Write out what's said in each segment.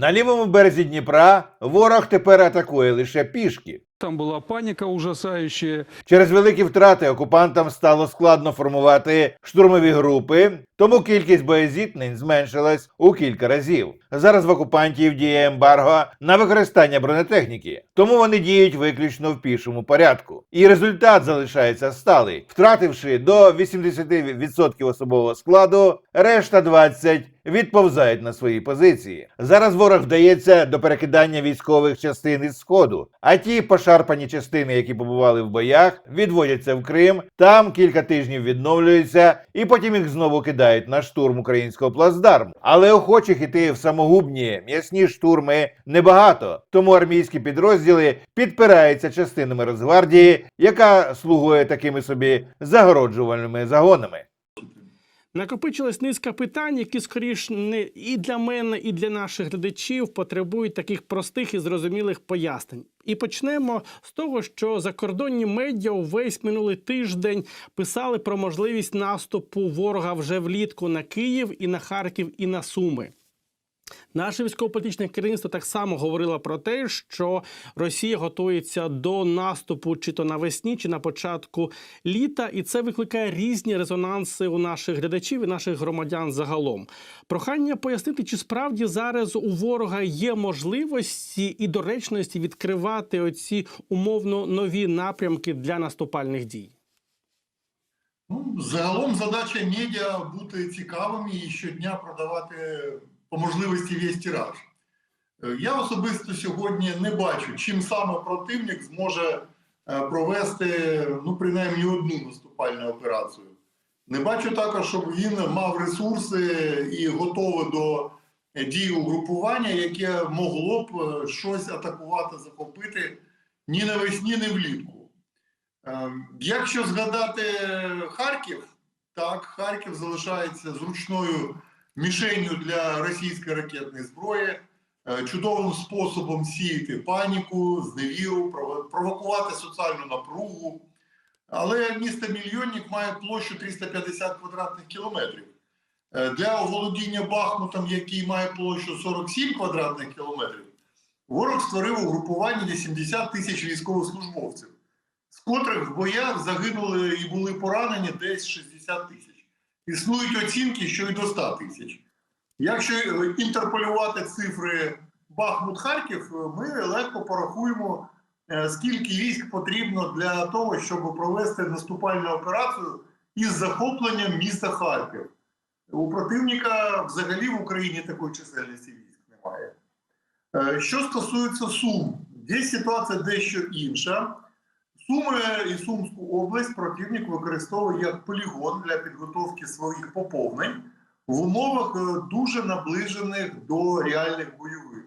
На лівому березі Дніпра ворог тепер атакує лише пішки. Там была паника ужасающая. Через великі втрати окупантам стало складно формувати штурмові групи, тому кількість боєзіткнень зменшилась у кілька разів. Зараз в окупантів діє ембарго на використання бронетехніки, тому вони діють виключно в пішому порядку. І результат залишається сталий, втративши до 80% особового складу, решта 20% відповзають на свої позиції. Зараз ворог вдається до перекидання військових частин із сходу, а ті пошарпані частини, які побували в боях, відводяться в Крим. Там кілька тижнів відновлюються, і потім їх знову кидають на штурм українського плацдарму. Але охочих іти в самогубні м'ясні штурми небагато. Тому армійські підрозділи підпираються частинами Росгвардії, яка слугує такими собі загороджувальними загонами. Накопичилась низка питань, які скоріш не і для мене, і для наших глядачів потребують таких простих і зрозумілих пояснень. І почнемо з того, що закордонні медіа увесь минулий тиждень писали про можливість наступу ворога вже влітку на Київ і на Харків і на Суми. Наше військово-політичне керівництво так само говорило про те, що Росія готується до наступу чи то навесні, чи на початку літа, і це викликає різні резонанси у наших глядачів і наших громадян загалом. Прохання пояснити, чи справді зараз у ворога є можливості і доречності відкривати оці умовно нові напрямки для наступальних дій. Ну, загалом задача медіа бути цікавими і щодня продавати по можливості весь тираж. Е, Я особисто сьогодні не бачу, чим саме противник зможе е, провести ну, принаймні одну наступальну операцію. Не бачу також, щоб він мав ресурси і готовий до дії угрупування, яке могло б е, щось атакувати, захопити ні навесні, ні влітку. Якщо згадати Харків, так, Харків залишається зручною мішенью для російської ракетної зброї, е, чудовим способом сіяти паніку, зневіру, провокувати соціальну напругу. Але місто мільйонник має площу 350 квадратних кілометрів. Е, Для оволодіння Бахмутом, який має площу 47 квадратних кілометрів, ворог створив угрупування 80 тисяч військовослужбовців з котрих в боях загинули і були поранені десь 60 тисяч. Існують оцінки, що й до 100 тисяч. Якщо е, інтерполювати цифри Бахмут-Харків, е, ми легко порахуємо, е, скільки військ потрібно для того, щоб провести наступальну операцію із захопленням міста Харків. У противника взагалі в Україні такої чисельності військ немає. Що стосується Сум, десь ситуація дещо інша. Суми і Сумську область противник використовує як полігон для підготовки своїх поповнень в умовах е, дуже наближених до реальних бойових.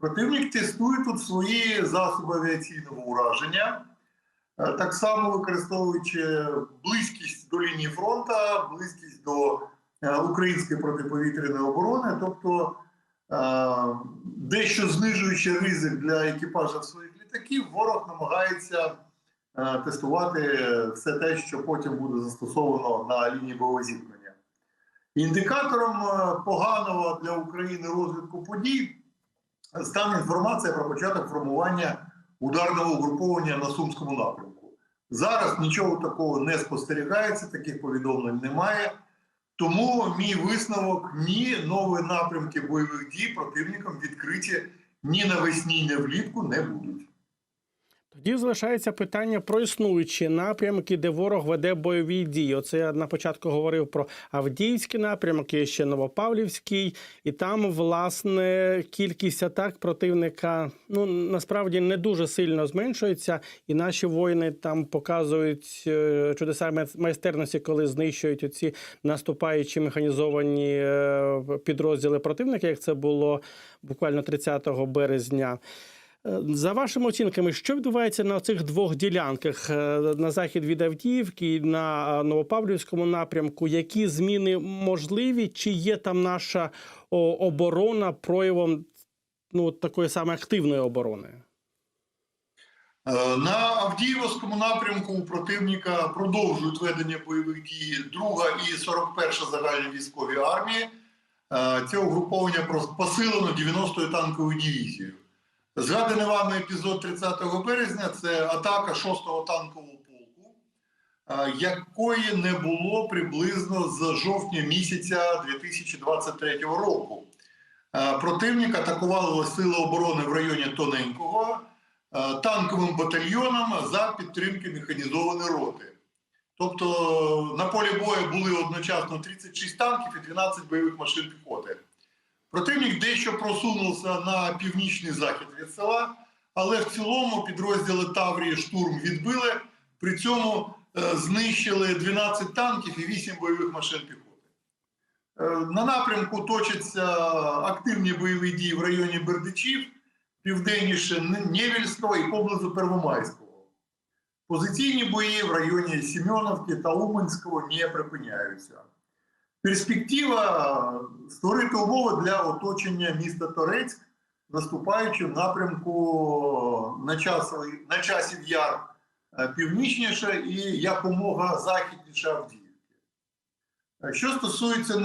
Противник тестує тут свої засоби авіаційного ураження, е, так само використовуючи близькість до лінії фронту, близькість до е, української протиповітряної оборони, тобто дещо знижуючи ризик для екіпажів своїх літаків, ворог намагається тестувати все те, що потім буде застосовано на лінії бойового зіткнення. Індикатором е, поганого для України розвитку подій стане інформація про початок формування ударного угруповання на Сумському напрямку. Зараз нічого такого не спостерігається, таких повідомлень немає. Тому мій висновок ні нові напрямки бойових дій противникам відкриті ні навесні, ні влітку не будуть. Тоді залишається питання про існуючі напрямки, де ворог веде бойові дії. Оце я на початку говорив про Авдіївський напрямок, є ще Новопавлівський, і там, власне, кількість атак противника ну насправді не дуже сильно зменшується, і наші воїни там показують е, чудеса май- майстерності, коли знищують оці наступаючі механізовані е, підрозділи противника, як це було буквально 30 березня. Е, За вашими оцінками, що відбувається на цих двох ділянках е, на захід від Авдіївки і на е, Новопавлівському напрямку? Які зміни можливі? Чи є там наша оборона проявом ну такої саме активної оборони? На Авдіївському напрямку у противника продовжують ведення бойових дій 2 і 41 загальні військові армії. це угруповання посилено 90-ю танковою дивізією. Згаданий вами епізод 30 березня це атака 6-го танкового полку, якої не було приблизно з жовтня місяця 2023 року. Противник атакували сили оборони в районі Тоненького танковим батальйоном за підтримки механізованої роти. Тобто на полі бою були одночасно 36 танків і 12 бойових машин піхоти. Противник дещо просунувся на північний захід від села, але в цілому підрозділи Таврії штурм відбили. При цьому е, знищили 12 танків і 8 бойових машин піхоти. Е, На напрямку точаться активні бойові дії в районі Бердичів, південніше Невільського і поблизу Первомайського. Позиційні бої в районі Сіменовки та Уманського не припиняються. Перспектива створити умови для оточення міста Торецьк, наступаючи в напрямку на, часовий, на часів яр е, північніше і якомога західніше Авдіївки. Е, Що стосується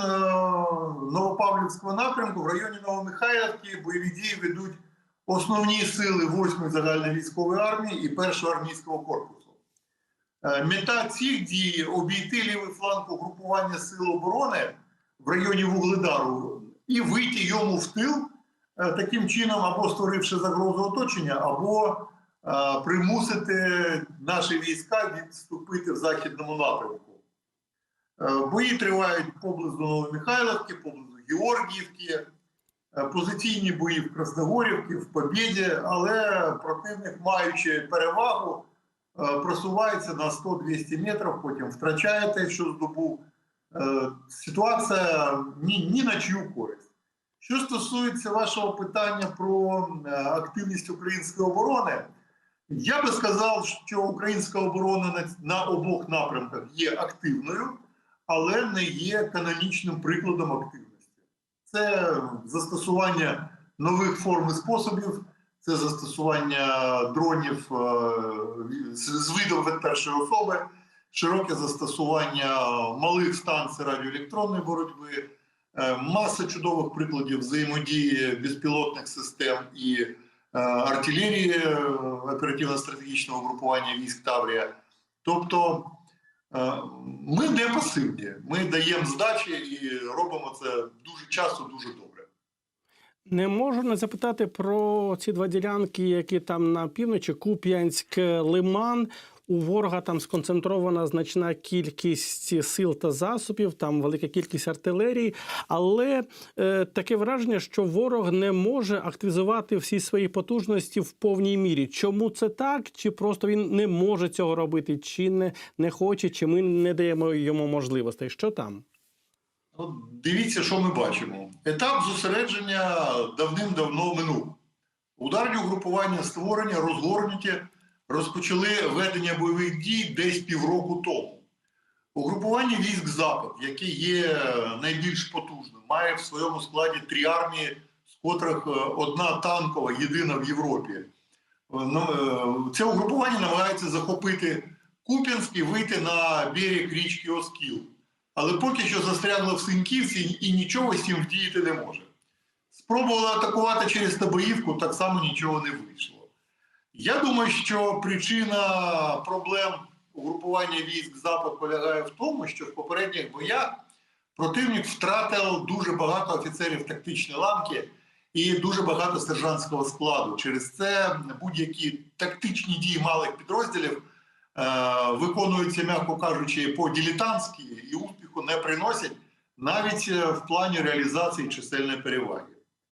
Новопавлівського напрямку, в районі Новомихайлівки бойові дії ведуть основні сили 8-ї загальновійськової армії і 1-го армійського корпусу. Е, Мета цих дій обійти лівий фланг угрупування сил оборони в районі Вугледару і вийти йому в тил е, таким чином, або створивши загрозу оточення, або е, примусити наші війська відступити в західному напрямку. Бої тривають поблизу Новомихайлівки, поблизу Георгіївки, позиційні бої в Красногорівці, в Побєді, але противник, маючи перевагу, просувається на 100-200 метрів, потім втрачає те, що здобув. Е, Ситуація ні, ні на чию користь. Що стосується вашого питання про е, активність української оборони, я би сказав, що українська оборона на, на обох напрямках є активною, але не є канонічним прикладом активності. Це застосування нових форм і способів, це застосування дронів е, з видом першої особи, широке застосування малих станцій радіоелектронної боротьби, е, маса чудових прикладів взаємодії безпілотних систем і е, артилерії оперативно-стратегічного групування військ Таврія. Тобто ми не пасивні, ми даємо здачі і робимо це дуже часто, дуже добре. Не можу не запитати про ці два ділянки, які там на півночі, Куп'янськ, Лиман. У ворога там сконцентрована значна кількість сил та засобів, там велика кількість артилерії. Але е, таке враження, що ворог не може активізувати всі свої потужності в повній мірі. Чому це так? Чи просто він не може цього робити, чи не, не хоче, чи ми не даємо йому можливостей? Що там? От дивіться, що ми бачимо. Етап зосередження давним-давно минув. Ударні угрупування створення, розгорнуті, розпочали ведення бойових дій десь півроку тому. Угрупування військ Запад, яке є найбільш потужним, має в своєму складі три армії, з котрих е, одна танкова, єдина в Європі. Е, ну, е, Це угрупування намагається захопити Куп'янськ і вийти на берег річки Оскіл але поки що застрягло в Синьківці і нічого з цим вдіяти не може. Спробували атакувати через Табоївку, так само нічого не вийшло. Я думаю, що причина проблем угрупування військ Запад полягає в тому, що в попередніх боях противник втратив дуже багато офіцерів тактичної ланки і дуже багато сержантського складу. Через це будь-які тактичні дії малих підрозділів виконуються, м'яко кажучи, по-дилетантськи і успіху не приносять навіть е, в плані реалізації чисельної переваги.